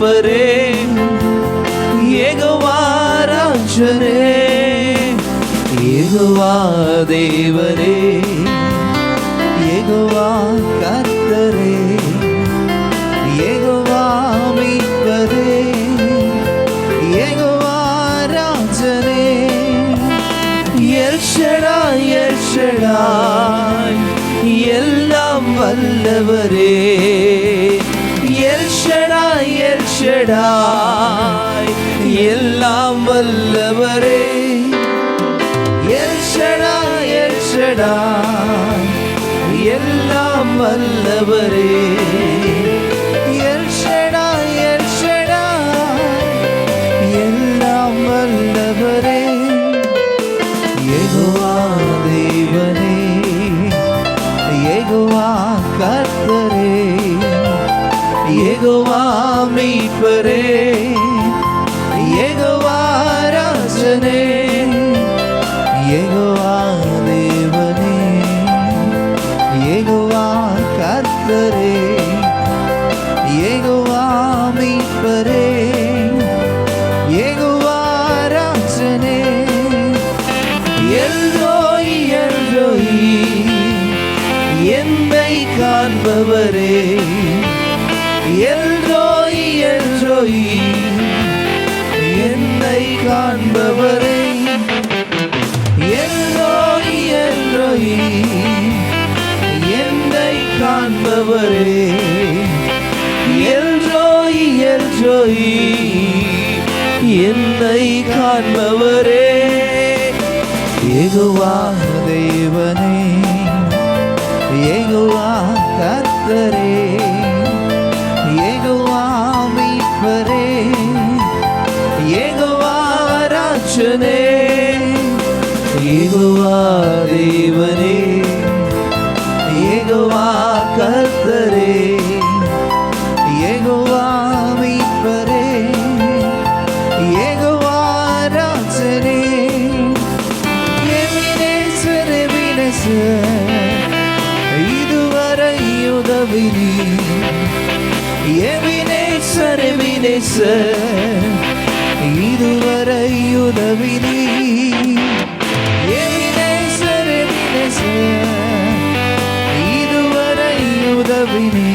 ஏகவா ஏகவாராஜரே ஏகவா தேவரே ஏகவா கர்த்தரே ஏகவா மீட்பரே ஏகவா ராஜனே எல்ஷடாய் எல்ஷடாய் எல்லாம் வல்லவரே. எல்ஷடாய் எல்லாம் வல்லவரே. எல்ஷடாய் எல்ஷடாய் எல்லாம் வல்லவரே. எல்ஷடாய் எல்ஷடாய் எல்லாம் வல்லவரே. எதுவா மீட்பரே ஏகுவா ராஜனே தேவனே. ஏகுவா கர்த்தரே. ஏகுவா மீட்பரே ஏகுவா ராஜனே எல்ரோய் என்னை காண்பவரே. காண்பவரை. எல்ரோய் எல்ரோய் என்னை காண்பவரே. எல்ரோய் எல்ரோய் என்னை காண்பவரே. ஏகுவா தேவனே ஏகுவா கத்தரே ஏகுவா தேவனே ஏகுவா கர்த்தரே ஏகுவா மீட்பரே ஏகுவா ராஜனே எபினேசர், எபினேசர், இதுவரை உதவினி நீ. எபினேசர், இதுவரை உதவி நீ.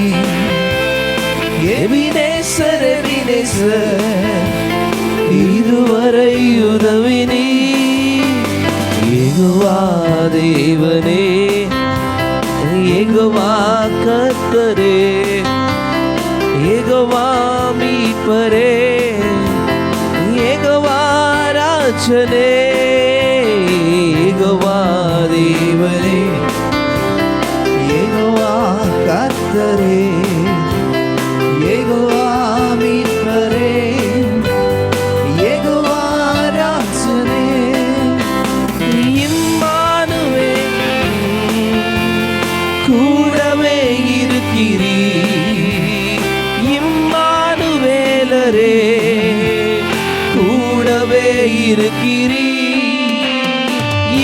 ரவினேச இதுவரை உதவி எகுவா தேவனே எகுவா கத்தரே எகுவா மீட்பரே எகுவா ராஜனே. கர்த்தரே ஏகுவா மீட்பரே இம்மானுவே கூடவே இருக்கிறீ இம்மானுவேலரே கூடவே இருக்கிறீ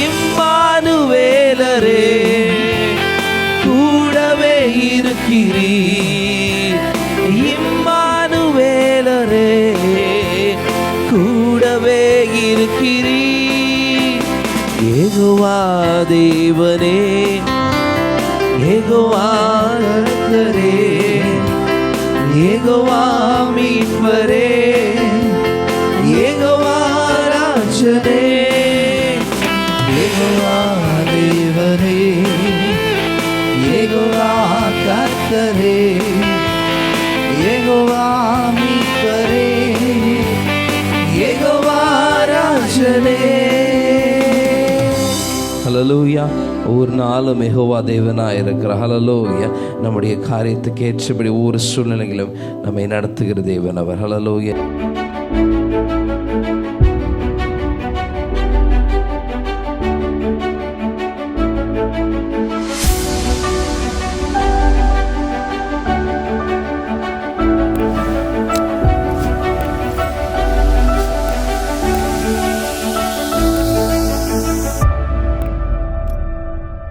இம்மானுவேலரே இருக்கிறீ இம்மானுவேலரே கூடவே இருக்கிறீ ஏகுவா தேவனே ஏகுவா ஏகுவா மீட்பரே ஏகுவா ஹலலூயா ஒரு நாளும் மெகோவா தேவனாக இருக்கிற ஹலலூயா நம்முடைய காரியத்துக்கு ஏற்றபடி ஒவ்வொரு சூழ்நிலைகளும் நம்மை நடத்துகிற தேவன் அவர். ஹலலூயா